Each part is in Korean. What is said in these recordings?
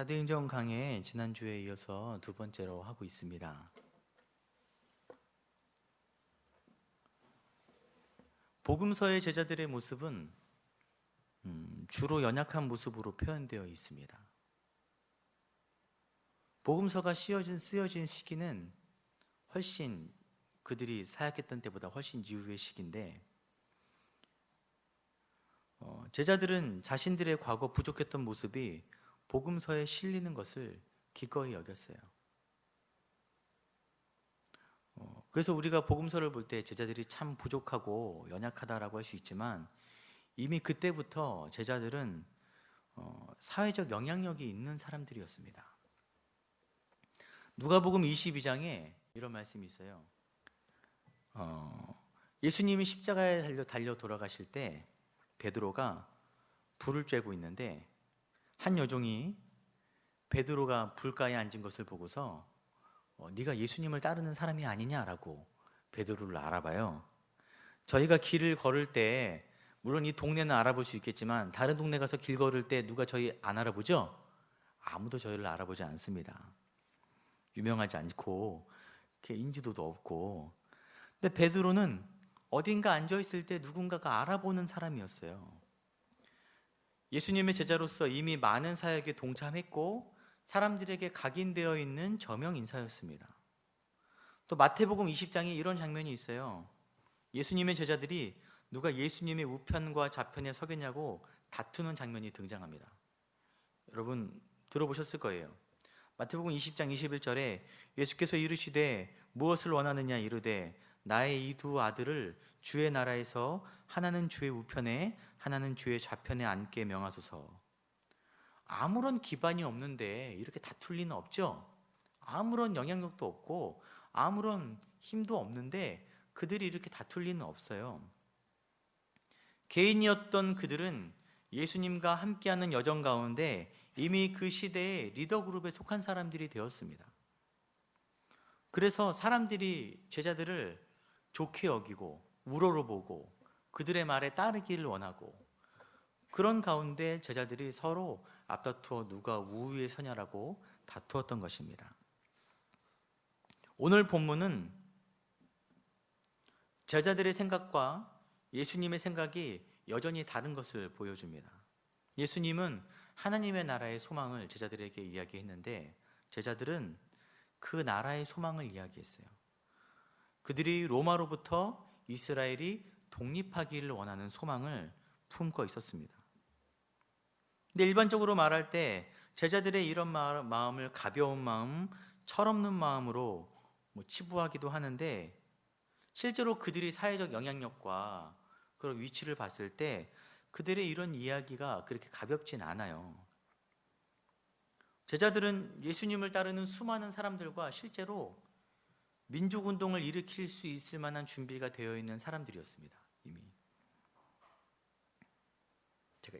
사도행전 강해 지난주에 이어서 두 번째로 하고 있습니다. 복음서의 제자들의 모습은 음, 주로 연약한 모습으로 표현되어 있습니다. 복음서가 쓰여진, 쓰여진 시기는 훨씬 그들이 사역했던 때보다 훨씬 이후의 시기인데 어, 제자들은 자신들의 과거 부족했던 모습이 복음서에 실리는 것을 기꺼이 여겼어요. 어, 그래서 우리가 복음서를 볼 때 제자들이 참 부족하고 연약하다라고 할 수 있지만 이미 그때부터 제자들은 어, 사회적 영향력이 있는 사람들이었습니다. 누가복음 22장에 이런 말씀이 있어요. 어, 예수님이 십자가에 달려, 달려 돌아가실 때 베드로가 불을 쬐고 있는데 한 여종이 베드로가 불가에 앉은 것을 보고서 어, 네가 예수님을 따르는 사람이 아니냐라고 베드로를 알아봐요. 저희가 길을 걸을 때 물론 이 동네는 알아볼 수 있겠지만 다른 동네 가서 길 걸을 때 누가 저희 안 알아보죠? 아무도 저희를 알아보지 않습니다. 유명하지 않고 인지도도 없고. 근데 베드로는 어딘가 앉아 있을 때 누군가가 알아보는 사람이었어요. 예수님의 제자로서 이미 많은 사역에 동참했고 사람들에게 각인되어 있는 저명 인사였습니다. 또 마태복음 20장에 이런 장면이 있어요. 예수님의 제자들이 누가 예수님의 우편과 좌편에 서겠냐고 다투는 장면이 등장합니다. 여러분 들어보셨을 거예요. 마태복음 20장 21절에 예수께서 이르시되 무엇을 원하느냐 이르되 나의 이 두 아들을 주의 나라에서 하나는 주의 우편에 하나는 주의 좌편에 앉게 명하소서. 아무런 기반이 없는데 이렇게 다툴 리는 없죠. 아무런 영향력도 없고 아무런 힘도 없는데 그들이 이렇게 다툴 리는 없어요. 개인이었던 그들은 예수님과 함께하는 여정 가운데 이미 그 시대의 리더 그룹에 속한 사람들이 되었습니다. 그래서 사람들이 제자들을 좋게 여기고 우러러보고 그들의 말에 따르기를 원하고 그런 가운데 제자들이 서로 앞다투어 누가 우위에 서냐라고 다투었던 것입니다. 오늘 본문은 제자들의 생각과 예수님의 생각이 여전히 다른 것을 보여줍니다. 예수님은 하나님의 나라의 소망을 제자들에게 이야기했는데 제자들은 그 나라의 소망을 이야기했어요. 그들이 로마로부터 이스라엘이 독립하기를 원하는 소망을 품고 있었습니다. 근데 일반적으로 말할 때 제자들의 이런 마음을 가벼운 마음, 철없는 마음으로 뭐 치부하기도 하는데 실제로 그들이 사회적 영향력과 그런 위치를 봤을 때 그들의 이런 이야기가 그렇게 가볍진 않아요. 제자들은 예수님을 따르는 수많은 사람들과 실제로 민족 운동을 일으킬 수 있을 만한 준비가 되어 있는 사람들이었습니다. 이미. 제가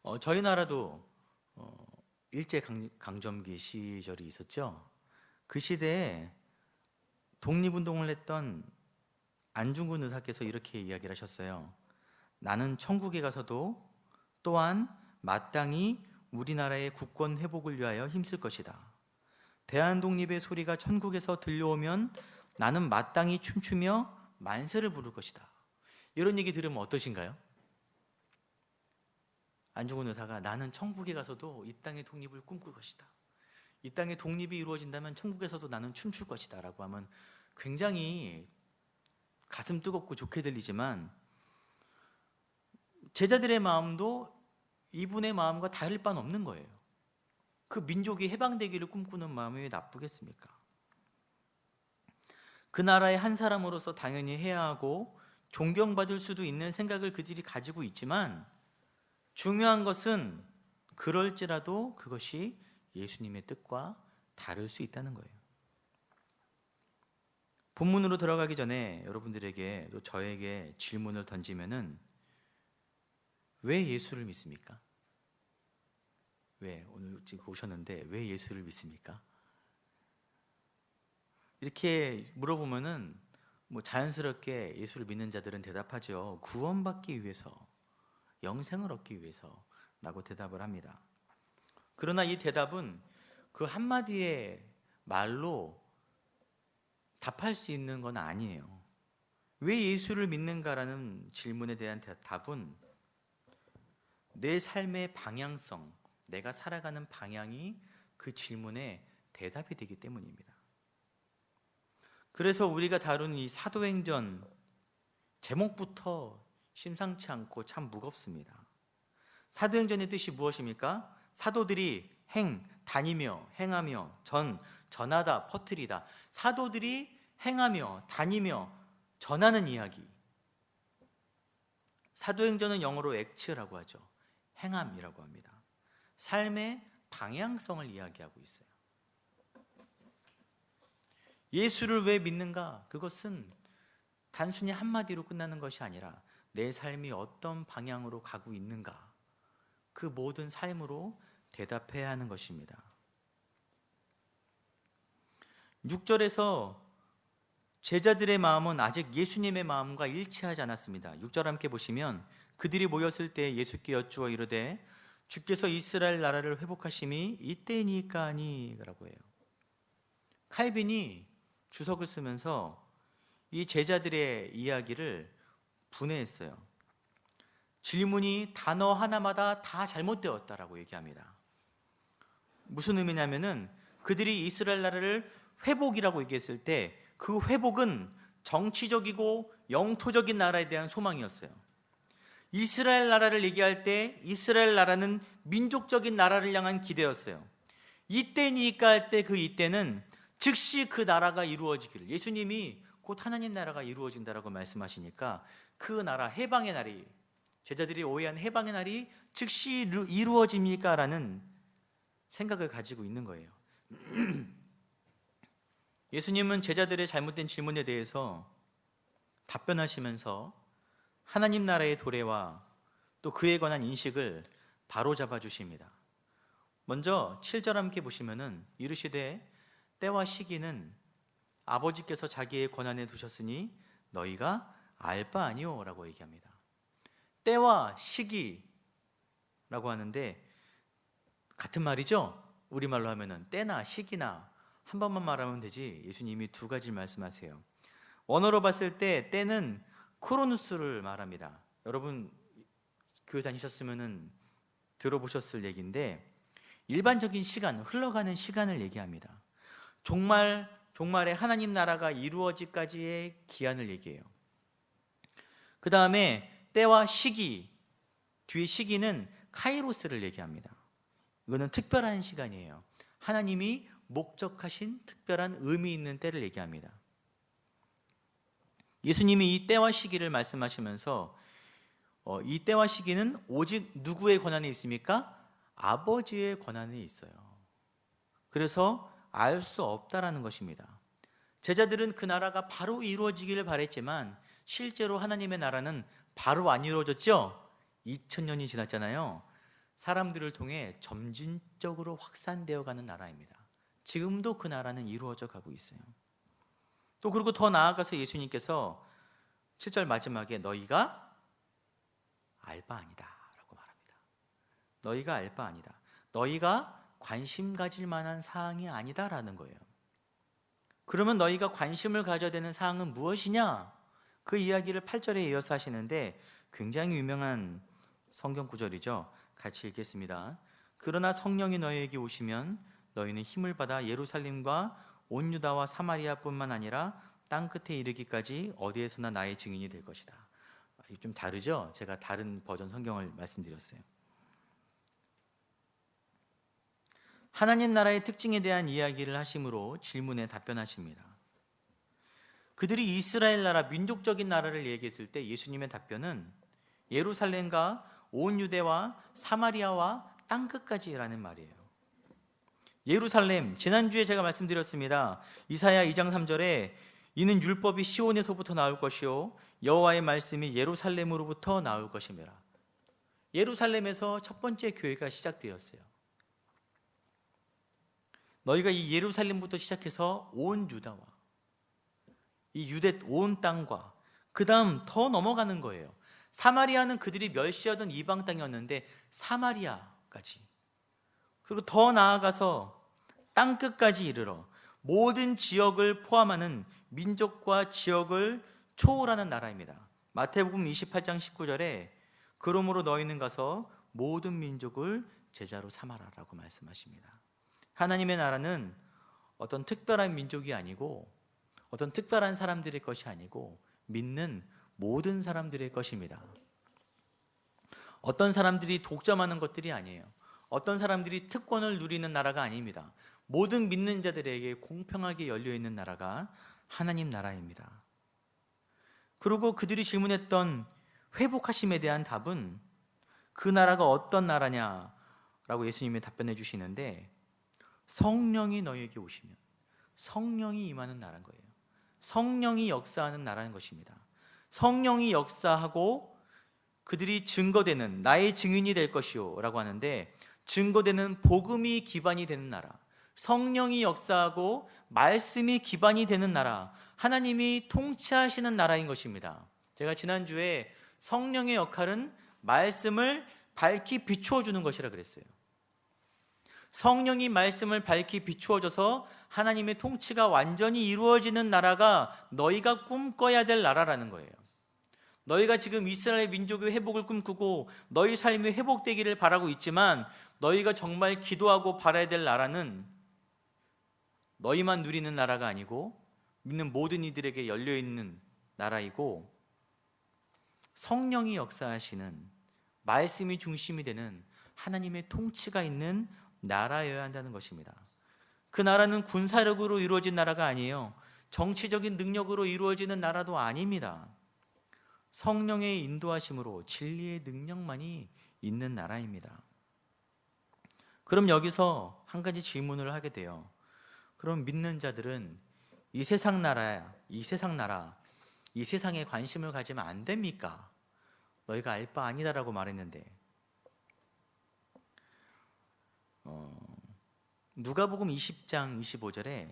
어, 저희 나라도 어, 일제 강, 점기 시절이 있었죠. 그 시대에 독립운동을 했던 안중근 의사께서 이렇게 이야기를 하셨어요. 나는 천국에 가서도 또한 마땅히 우리나라의 국권 회복을 위하여 힘쓸 것이다. 대한 독립의 소리가 천국에서 들려오면 나는 마땅히 춤추며 만세를 부를 것이다. 이런 얘기 들으면 어떠신가요? 안중근 의사가 나는 천국에 가서도 이 땅의 독립을 꿈꿀 것이다. 이 땅의 독립이 이루어진다면 천국에서도 나는 춤출 것이다. 라고 하면 굉장히 가슴 뜨겁고 좋게 들리지만 제자들의 마음도 이분의 마음과 다를 바는 없는 거예요. 그 민족이 해방되기를 꿈꾸는 마음이 왜 나쁘겠습니까? 그 나라의 한 사람으로서 당연히 해야 하고 존경받을 수도 있는 생각을 그들이 가지고 있지만 중요한 것은 그럴지라도 그것이 예수님의 뜻과 다를 수 있다는 거예요. 본문으로 들어가기 전에 여러분들에게 또 저에게 질문을 던지면은 왜 예수를 믿습니까? 왜 오늘 지금 오셨는데 왜 예수를 믿습니까? 이렇게 물어보면은 뭐 자연스럽게 예수를 믿는 자들은 대답하죠. 구원받기 위해서, 영생을 얻기 위해서라고 대답을 합니다. 그러나 이 대답은 그 한마디의 말로 답할 수 있는 건 아니에요. 왜 예수를 믿는가라는 질문에 대한 대- 답은 내 삶의 방향성, 내가 살아가는 방향이 그 질문에 대답이 되기 때문입니다. 그래서 우리가 다룬 이 사도행전 제목부터 심상치 않고 참 무겁습니다. 사도행전의 뜻이 무엇입니까? 사도들이 행, 다니며, 행하며, 전, 전하다, 퍼뜨리다. 사도들이 행하며, 다니며, 전하는 이야기. 사도행전은 영어로 액츠라고 하죠. 행함이라고 합니다. 삶의 방향성을 이야기하고 있어요. 예수를 왜 믿는가? 그것은 단순히 한마디로 끝나는 것이 아니라 내 삶이 어떤 방향으로 가고 있는가? 그 모든 삶으로 대답해야 하는 것입니다. 6절에서 제자들의 마음은 아직 예수님의 마음과 일치하지 않았습니다. 6절 함께 보시면 그들이 모였을 때 예수께 여쭈어 이르되 주께서 이스라엘 나라를 회복하심이 이때니까니라고 해요. 칼빈이 주석을 쓰면서 이 제자들의 이야기를 분해했어요. 질문이 단어 하나마다 다 잘못되었다라고 얘기합니다. 무슨 의미냐면은 그들이 이스라엘 나라를 회복이라고 얘기했을 때 그 회복은 정치적이고 영토적인 나라에 대한 소망이었어요. 이스라엘 나라를 얘기할 때 이스라엘 나라는 민족적인 나라를 향한 기대였어요. 이때니까 할 때 그 이때는 즉시 그 나라가 이루어지기를 예수님이 곧 하나님 나라가 이루어진다라고 말씀하시니까 그 나라 해방의 날이 제자들이 오해한 해방의 날이 즉시 이루- 이루어집니까라는 생각을 가지고 있는 거예요. 예수님은 제자들의 잘못된 질문에 대해서 답변하시면서 하나님 나라의 도래와 또 그에 관한 인식을 바로 잡아 주십니다. 먼저 7절 함께 보시면은 이르시되 때와 시기는 아버지께서 자기의 권한에 두셨으니 너희가 알 바 아니오라고 얘기합니다. 때와 시기라고 하는데 같은 말이죠. 우리말로 하면은 때나 시기나 한 번만 말하면 되지. 예수님이 두 가지 말씀하세요. 언어로 봤을 때 때는 크로누스를 말합니다. 여러분 교회 다니셨으면은 들어보셨을 얘기인데 일반적인 시간, 흘러가는 시간을 얘기합니다. 종말 종말에 하나님 나라가 이루어지까지의 기한을 얘기해요. 그 다음에 때와 시기 뒤에 시기는 카이로스를 얘기합니다. 이거는 특별한 시간이에요. 하나님이 목적하신 특별한 의미 있는 때를 얘기합니다. 예수님이 이 때와 시기를 말씀하시면서 어, 이 때와 시기는 오직 누구의 권한에 있습니까? 아버지의 권한에 있어요. 그래서 알 수 없다라는 것입니다. 제자들은 그 나라가 바로 이루어지기를 바랬지만 실제로 하나님의 나라는 바로 안 이루어졌죠? 2000년이 지났잖아요. 사람들을 통해 점진적으로 확산되어 가는 나라입니다. 지금도 그 나라는 이루어져 가고 있어요. 또 그리고 더 나아가서 예수님께서 7절 마지막에 너희가 알바 아니다라고 말합니다. 너희가 알바 아니다. 너희가 관심 가질 만한 사항이 아니다라는 거예요. 그러면 너희가 관심을 가져야 되는 사항은 무엇이냐? 그 이야기를 8절에 이어서 하시는데 굉장히 유명한 성경 구절이죠. 같이 읽겠습니다. 그러나 성령이 너희에게 오시면 너희는 힘을 받아 예루살렘과 온 유다와 사마리아뿐만 아니라 땅 끝에 이르기까지 어디에서나 나의 증인이 될 것이다. 이게 좀 다르죠? 제가 다른 버전 성경을 말씀드렸어요. 하나님 나라의 특징에 대한 이야기를 하심으로 질문에 답변하십니다. 그들이 이스라엘 나라 민족적인 나라를 얘기했을 때 예수님의 답변은 예루살렘과 온 유대와 사마리아와 땅 끝까지라는 말이에요. 예루살렘 지난주에 제가 말씀드렸습니다. 이사야 2장 3절에 이는 율법이 시온에서부터 나올 것이요 여호와의 말씀이 예루살렘으로부터 나올 것이니라. 예루살렘에서 첫 번째 교회가 시작되었어요. 너희가 이 예루살렘부터 시작해서 온 유다와 이 유대 온 땅과 그 다음 더 넘어가는 거예요. 사마리아는 그들이 멸시하던 이방 땅이었는데 사마리아까지 그리고 더 나아가서 땅 끝까지 이르러 모든 지역을 포함하는 민족과 지역을 초월하는 나라입니다. 마태복음 28장 19절에 그러므로 너희는 가서 모든 민족을 제자로 삼아라라고 말씀하십니다. 하나님의 나라는 어떤 특별한 민족이 아니고 어떤 특별한 사람들의 것이 아니고 믿는 모든 사람들의 것입니다. 어떤 사람들이 독점하는 것들이 아니에요. 어떤 사람들이 특권을 누리는 나라가 아닙니다. 모든 믿는 자들에게 공평하게 열려 있는 나라가 하나님 나라입니다. 그리고 그들이 질문했던 회복하심에 대한 답은 그 나라가 어떤 나라냐라고 예수님이 답변해 주시는데 성령이 너희에게 오시면 성령이 임하는 나라인 거예요. 성령이 역사하는 나라는 것입니다. 성령이 역사하고 그들이 증거되는 나의 증인이 될 것이요라고 하는데 증거되는 복음이 기반이 되는 나라. 성령이 역사하고 말씀이 기반이 되는 나라. 하나님이 통치하시는 나라인 것입니다. 제가 지난주에 성령의 역할은 말씀을 밝히 비추어 주는 것이라 그랬어요. 성령이 말씀을 밝히 비추어줘서 하나님의 통치가 완전히 이루어지는 나라가 너희가 꿈꿔야 될 나라라는 거예요. 너희가 지금 이스라엘 민족의 회복을 꿈꾸고 너희 삶이 회복되기를 바라고 있지만 너희가 정말 기도하고 바라야 될 나라는 너희만 누리는 나라가 아니고 믿는 모든 이들에게 열려 있는 나라이고 성령이 역사하시는 말씀이 중심이 되는 하나님의 통치가 있는 나라여야 한다는 것입니다. 그 나라는 군사력으로 이루어진 나라가 아니에요. 정치적인 능력으로 이루어지는 나라도 아닙니다. 성령의 인도하심으로 진리의 능력만이 있는 나라입니다. 그럼 여기서 한 가지 질문을 하게 돼요. 그럼 믿는 자들은 이 세상 나라야, 이 세상 나라, 이 세상에 관심을 가지면 안 됩니까? 너희가 알 바 아니다라고 말했는데 어, 누가복음 20장 25절에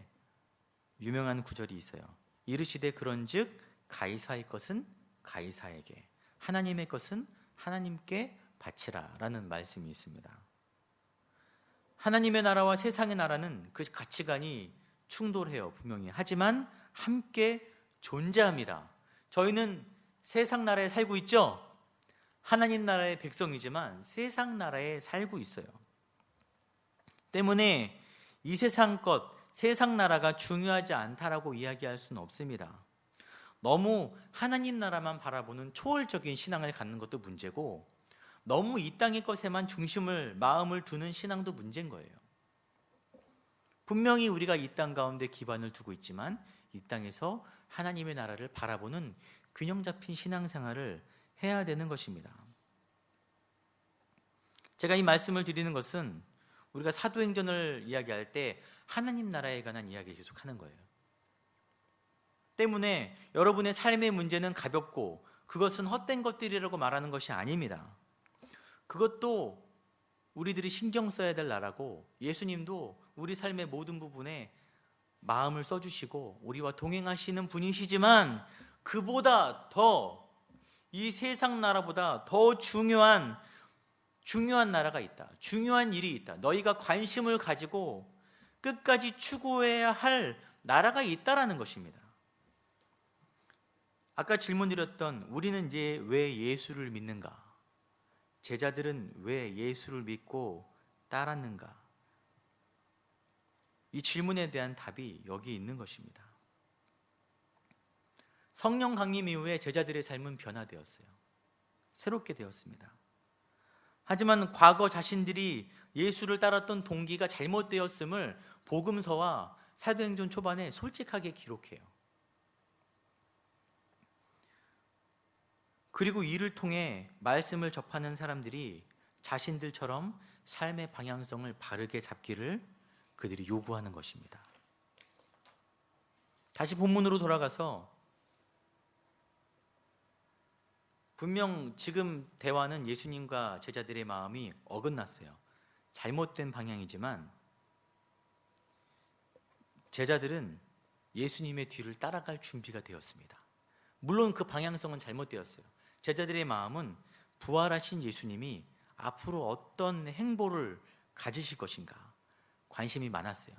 유명한 구절이 있어요. 이르시되 그런즉 가이사의 것은 가이사에게 하나님의 것은 하나님께 바치라라는 말씀이 있습니다. 하나님의 나라와 세상의 나라는 그 가치관이 충돌해요, 분명히. 하지만 함께 존재합니다. 저희는 세상 나라에 살고 있죠? 하나님 나라의 백성이지만 세상 나라에 살고 있어요. 때문에 이 세상 것, 세상 나라가 중요하지 않다라고 이야기할 수는 없습니다. 너무 하나님 나라만 바라보는 초월적인 신앙을 갖는 것도 문제고 너무 이 땅의 것에만 중심을 마음을 두는 신앙도 문제인 거예요. 분명히 우리가 이 땅 가운데 기반을 두고 있지만 이 땅에서 하나님의 나라를 바라보는 균형 잡힌 신앙생활을 해야 되는 것입니다. 제가 이 말씀을 드리는 것은 우리가 사도행전을 이야기할 때 하나님 나라에 관한 이야기를 계속 하는 거예요. 때문에 여러분의 삶의 문제는 가볍고 그것은 헛된 것들이라고 말하는 것이 아닙니다. 그것도 우리들이 신경 써야 될 나라고 예수님도 우리 삶의 모든 부분에 마음을 써주시고 우리와 동행하시는 분이시지만 그보다 더 이 세상 나라보다 더 중요한 중요한 나라가 있다. 중요한 일이 있다. 너희가 관심을 가지고 끝까지 추구해야 할 나라가 있다라는 것입니다. 아까 질문 드렸던 우리는 이제 왜 예수를 믿는가? 제자들은 왜 예수를 믿고 따랐는가? 이 질문에 대한 답이 여기 있는 것입니다. 성령 강림 이후에 제자들의 삶은 변화되었어요. 새롭게 되었습니다. 하지만 과거 자신들이 예수를 따랐던 동기가 잘못되었음을 복음서와 사도행전 초반에 솔직하게 기록해요. 그리고 이를 통해 말씀을 접하는 사람들이 자신들처럼 삶의 방향성을 바르게 잡기를 그들이 요구하는 것입니다. 다시 본문으로 돌아가서 분명 지금 대화는 예수님과 제자들의 마음이 어긋났어요. 잘못된 방향이지만 제자들은 예수님의 뒤를 따라갈 준비가 되었습니다. 물론 그 방향성은 잘못되었어요. 제자들의 마음은 부활하신 예수님이 앞으로 어떤 행보를 가지실 것인가 관심이 많았어요.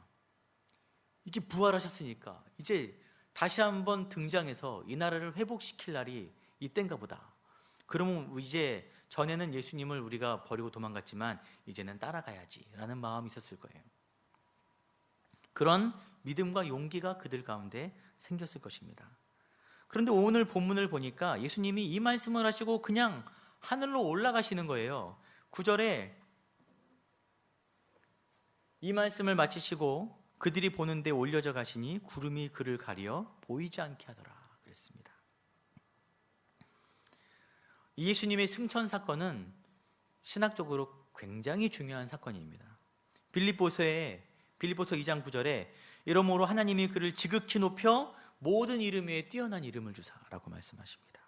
이게 부활하셨으니까 이제 다시 한번 등장해서 이 나라를 회복시킬 날이 이땐가 보다. 그러면 이제 전에는 예수님을 우리가 버리고 도망갔지만 이제는 따라가야지라는 마음이 있었을 거예요. 그런 믿음과 용기가 그들 가운데 생겼을 것입니다. 그런데 오늘 본문을 보니까 예수님이 이 말씀을 하시고 그냥 하늘로 올라가시는 거예요. 9절에 이 말씀을 마치시고 그들이 보는데 올려져 가시니 구름이 그를 가려 보이지 않게 하더라 그랬습니다. 이 예수님의 승천 사건은 신학적으로 굉장히 중요한 사건입니다. 빌립보서에 빌립보서 2장 9절에 이러므로 하나님이 그를 지극히 높여 모든 이름 위에 뛰어난 이름을 주사라고 말씀하십니다.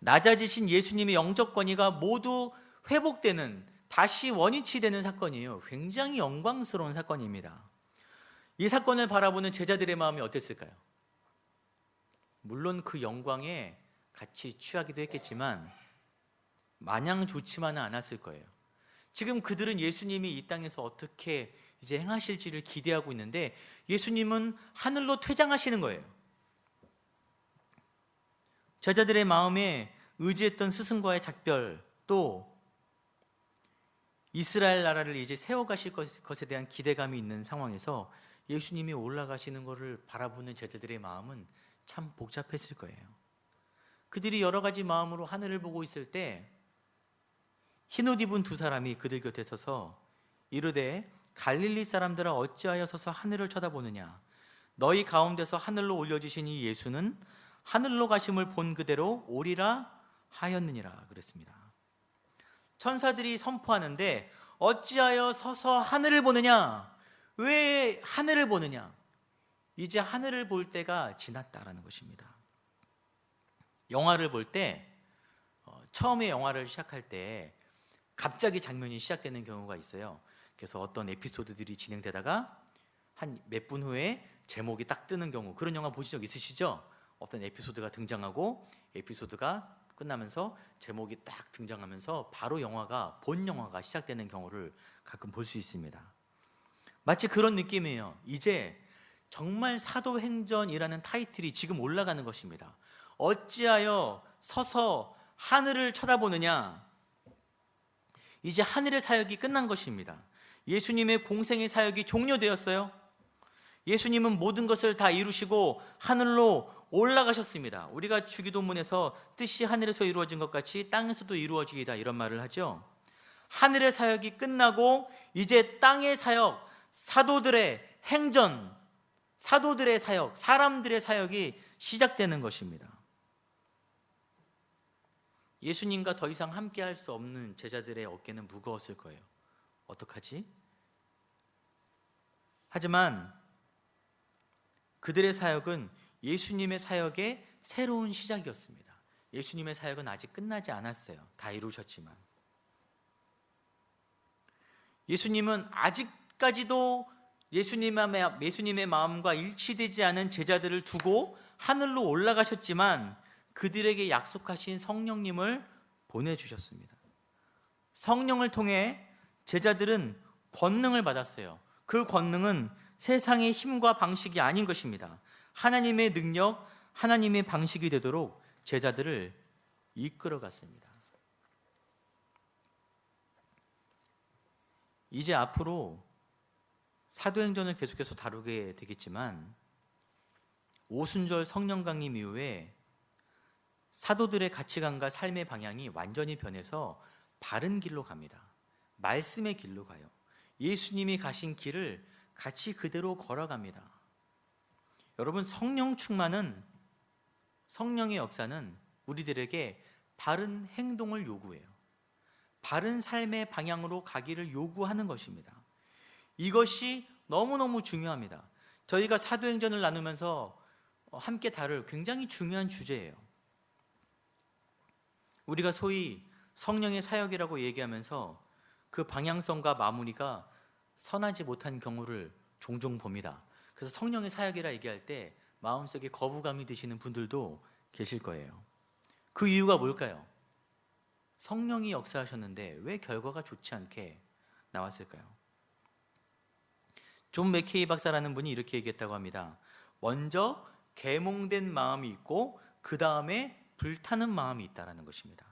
낮아지신 예수님의 영적 권위가 모두 회복되는 다시 원위치 되는 사건이에요. 굉장히 영광스러운 사건입니다. 이 사건을 바라보는 제자들의 마음이 어땠을까요? 물론 그 영광에 같이 취하기도 했겠지만 마냥 좋지만은 않았을 거예요. 지금 그들은 예수님이 이 땅에서 어떻게 이제 행하실지를 기대하고 있는데 예수님은 하늘로 퇴장하시는 거예요. 제자들의 마음에 의지했던 스승과의 작별 또 이스라엘 나라를 이제 세워가실 것에 대한 기대감이 있는 상황에서 예수님이 올라가시는 것을 바라보는 제자들의 마음은 참 복잡했을 거예요. 그들이 여러 가지 마음으로 하늘을 보고 있을 때 흰옷 입은 두 사람이 그들 곁에 서서 이르되 갈릴리 사람들아 어찌하여 서서 하늘을 쳐다보느냐 너희 가운데서 하늘로 올려주신 이 예수는 하늘로 가심을 본 그대로 오리라 하였느니라 그랬습니다. 천사들이 선포하는데 어찌하여 서서 하늘을 보느냐? 왜 하늘을 보느냐? 이제 하늘을 볼 때가 지났다라는 것입니다. 영화를 볼때 어, 처음에 영화를 시작할 때 갑자기 장면이 시작되는 경우가 있어요. 그래서 어떤 에피소드들이 진행되다가 한 몇 분 후에 제목이 딱 뜨는 경우 그런 영화 보신 적 있으시죠? 어떤 에피소드가 등장하고 에피소드가 끝나면서 제목이 딱 등장하면서 바로 영화가 본 영화가 시작되는 경우를 가끔 볼 수 있습니다. 마치 그런 느낌이에요. 이제 정말 사도행전이라는 타이틀이 지금 올라가는 것입니다. 어찌하여 서서 하늘을 쳐다보느냐? 이제 하늘의 사역이 끝난 것입니다. 예수님의 공생의 사역이 종료되었어요. 예수님은 모든 것을 다 이루시고 하늘로 올라가셨습니다. 우리가 주기도문에서 뜻이 하늘에서 이루어진 것 같이 땅에서도 이루어지이다 이런 말을 하죠. 하늘의 사역이 끝나고 이제 땅의 사역, 사도들의 행전, 사도들의 사역, 사람들의 사역이 시작되는 것입니다. 예수님과 더 이상 함께 할 수 없는 제자들의 어깨는 무거웠을 거예요. 어떡하지? 하지만 그들의 사역은 예수님의 사역의 새로운 시작이었습니다. 예수님의 사역은 아직 끝나지 않았어요. 다 이루셨지만. 예수님은 아직까지도 예수님의, 예수님의 마음과 일치되지 않은 제자들을 두고 하늘로 올라가셨지만 그들에게 약속하신 성령님을 보내주셨습니다. 성령을 통해 제자들은 권능을 받았어요. 그 권능은 세상의 힘과 방식이 아닌 것입니다. 하나님의 능력, 하나님의 방식이 되도록 제자들을 이끌어 갔습니다. 이제 앞으로 사도행전을 계속해서 다루게 되겠지만 오순절 성령 강림 이후에 사도들의 가치관과 삶의 방향이 완전히 변해서 바른 길로 갑니다. 말씀의 길로 가요. 예수님이 가신 길을 같이 그대로 걸어갑니다. 여러분 성령 충만은 성령의 역사는 우리들에게 바른 행동을 요구해요. 바른 삶의 방향으로 가기를 요구하는 것입니다. 이것이 너무너무 중요합니다. 저희가 사도행전을 나누면서 함께 다룰 굉장히 중요한 주제예요. 우리가 소위 성령의 사역이라고 얘기하면서 그 방향성과 마무리가 선하지 못한 경우를 종종 봅니다. 그래서 성령의 사역이라 얘기할 때 마음속에 거부감이 드시는 분들도 계실 거예요. 그 이유가 뭘까요? 성령이 역사하셨는데 왜 결과가 좋지 않게 나왔을까요? 존 맥케이 박사라는 분이 이렇게 얘기했다고 합니다. 먼저 계몽된 마음이 있고 그 다음에 불타는 마음이 있다라는 것입니다.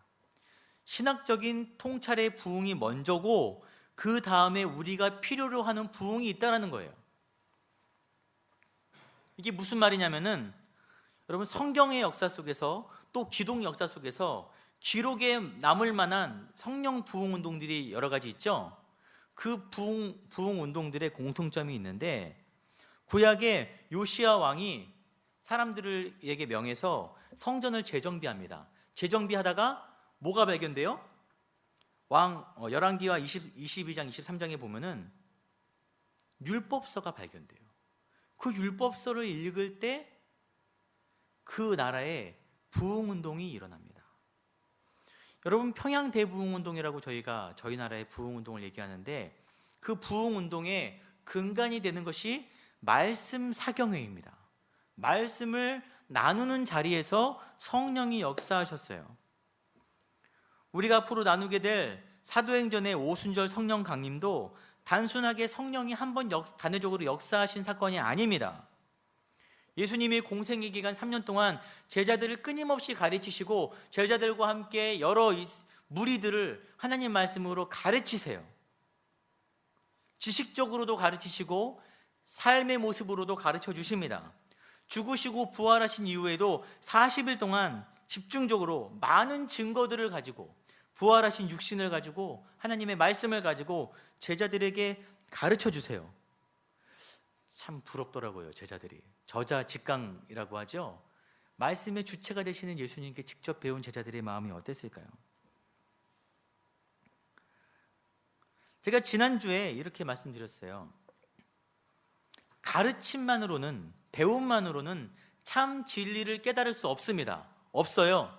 신학적인 통찰의 부흥이 먼저고 그 다음에 우리가 필요로 하는 부흥이 있다라는 거예요. 이게 무슨 말이냐면은 여러분 성경의 역사 속에서 또 기독 역사 속에서 기록에 남을 만한 성령 부흥 운동들이 여러 가지 있죠. 그 부흥, 부흥 운동들의 공통점이 있는데 구약의 요시아 왕이 사람들에게 명해서 성전을 재정비합니다. 재정비하다가 뭐가 발견돼요? 왕 어, 열왕기와 20, 22장 23장에 보면은 율법서가 발견돼요. 그 율법서를 읽을 때 그 나라에 부흥 운동이 일어납니다. 여러분 평양 대부흥 운동이라고 저희가 저희 나라의 부흥 운동을 얘기하는데 그 부흥 운동의 근간이 되는 것이 말씀 사경회입니다. 말씀을 나누는 자리에서 성령이 역사하셨어요. 우리가 앞으로 나누게 될 사도행전의 오순절 성령 강림도 단순하게 성령이 한 번 단회적으로 역사하신 사건이 아닙니다. 예수님이 공생의 기간 3년 동안 제자들을 끊임없이 가르치시고 제자들과 함께 여러 무리들을 하나님 말씀으로 가르치세요. 지식적으로도 가르치시고 삶의 모습으로도 가르쳐 주십니다. 죽으시고 부활하신 이후에도 40일 동안 집중적으로 많은 증거들을 가지고 부활하신 육신을 가지고 하나님의 말씀을 가지고 제자들에게 가르쳐 주세요. 참 부럽더라고요, 제자들이. 저자 직강이라고 하죠. 말씀의 주체가 되시는 예수님께 직접 배운 제자들의 마음이 어땠을까요? 제가 지난주에 이렇게 말씀드렸어요. 가르침만으로는, 배움만으로는 참 진리를 깨달을 수 없습니다. 없어요.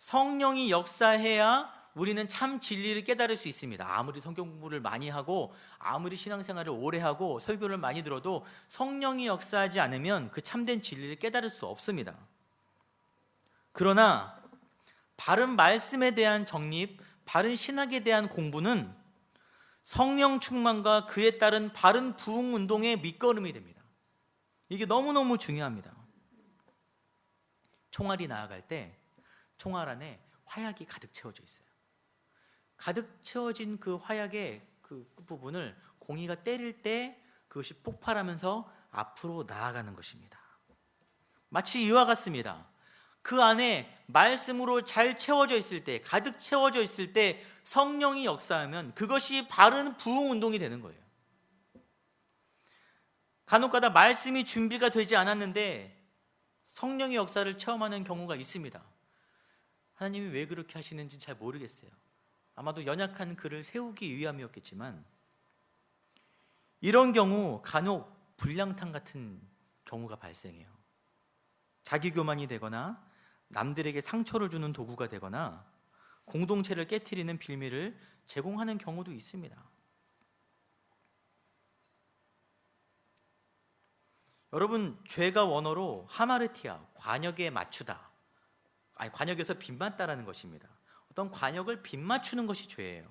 성령이 역사해야 우리는 참 진리를 깨달을 수 있습니다. 아무리 성경 공부를 많이 하고 아무리 신앙생활을 오래 하고 설교를 많이 들어도 성령이 역사하지 않으면 그 참된 진리를 깨달을 수 없습니다. 그러나 바른 말씀에 대한 정립, 바른 신학에 대한 공부는 성령 충만과 그에 따른 바른 부흥 운동의 밑거름이 됩니다. 이게 너무너무 중요합니다. 총알이 나아갈 때 총알 안에 화약이 가득 채워져 있어요. 가득 채워진 그 화약의 그 부분을 공이가 때릴 때 그것이 폭발하면서 앞으로 나아가는 것입니다. 마치 이와 같습니다. 그 안에 말씀으로 잘 채워져 있을 때, 가득 채워져 있을 때 성령이 역사하면 그것이 바른 부흥 운동이 되는 거예요. 간혹가다 말씀이 준비가 되지 않았는데 성령의 역사를 체험하는 경우가 있습니다. 하나님이 왜 그렇게 하시는지 잘 모르겠어요. 아마도 연약한 그를 세우기 위함이었겠지만 이런 경우 간혹 불량탕 같은 경우가 발생해요. 자기 교만이 되거나 남들에게 상처를 주는 도구가 되거나 공동체를 깨뜨리는 빌미를 제공하는 경우도 있습니다. 여러분 죄가 원어로 하마르티아 관역에 맞추다 아니 관역에서 빗맞다라는 것입니다. 어떤 관역을 빗맞추는 것이 죄예요.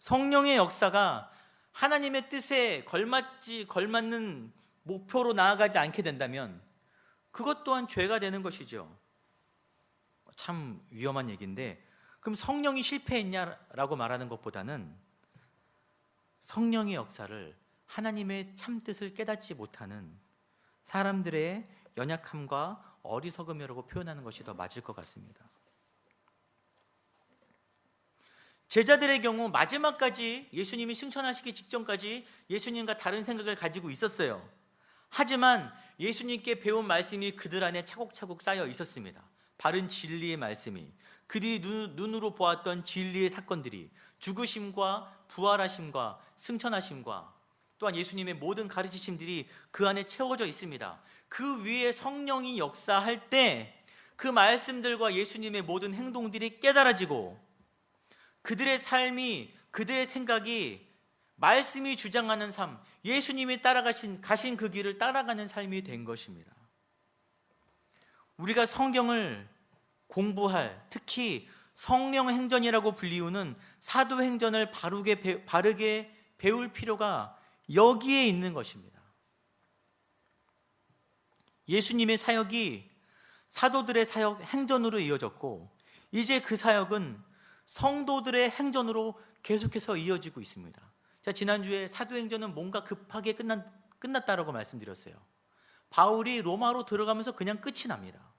성령의 역사가 하나님의 뜻에 걸맞지 걸맞는 목표로 나아가지 않게 된다면 그것 또한 죄가 되는 것이죠. 참 위험한 얘기인데 그럼 성령이 실패했냐라고 말하는 것보다는 성령의 역사를 하나님의 참 뜻을 깨닫지 못하는 사람들의 연약함과 어리석음이라고 표현하는 것이 더 맞을 것 같습니다. 제자들의 경우 마지막까지 예수님이 승천하시기 직전까지 예수님과 다른 생각을 가지고 있었어요. 하지만 예수님께 배운 말씀이 그들 안에 차곡차곡 쌓여 있었습니다. 바른 진리의 말씀이 그들이 눈, 으로 보았던 진리의 사건들이 죽으심과 부활하심과 승천하심과 또한 예수님의 모든 가르치심들이 그 안에 채워져 있습니다. 그 위에 성령이 역사할 때 그 말씀들과 예수님의 모든 행동들이 깨달아지고 그들의 삶이 그들의 생각이 말씀이 주장하는 삶, 예수님이 따라가신 가신 그 길을 따라가는 삶이 된 것입니다. 우리가 성경을 공부할 특히 성령 행전이라고 불리우는 사도 행전을 바르게 배, 바르게 배울 필요가 여기에 있는 것입니다. 예수님의 사역이 사도들의 사역 행전으로 이어졌고 이제 그 사역은 성도들의 행전으로 계속해서 이어지고 있습니다. 자, 지난주에 사도행전은 뭔가 급하게 끝난, 끝났다라고 말씀드렸어요. 바울이 로마로 들어가면서 그냥 끝이 납니다.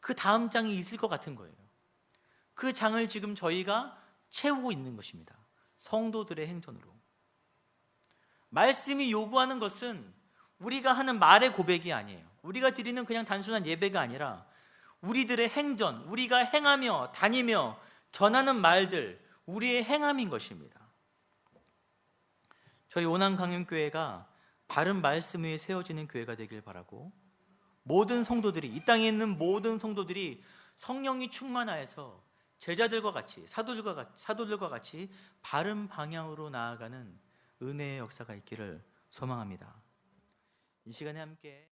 그 다음 장이 있을 것 같은 거예요. 그 장을 지금 저희가 채우고 있는 것입니다. 성도들의 행전으로. 말씀이 요구하는 것은 우리가 하는 말의 고백이 아니에요. 우리가 드리는 그냥 단순한 예배가 아니라 우리들의 행전, 우리가 행하며 다니며 전하는 말들, 우리의 행함인 것입니다. 저희 오남 강연교회가 바른 말씀 위에 세워지는 교회가 되길 바라고 모든 성도들이 이 땅에 있는 모든 성도들이 성령이 충만하여서 제자들과 같이 사도들과 같이, 사도들과 같이 바른 방향으로 나아가는 은혜의 역사가 있기를 소망합니다. 이 시간에 함께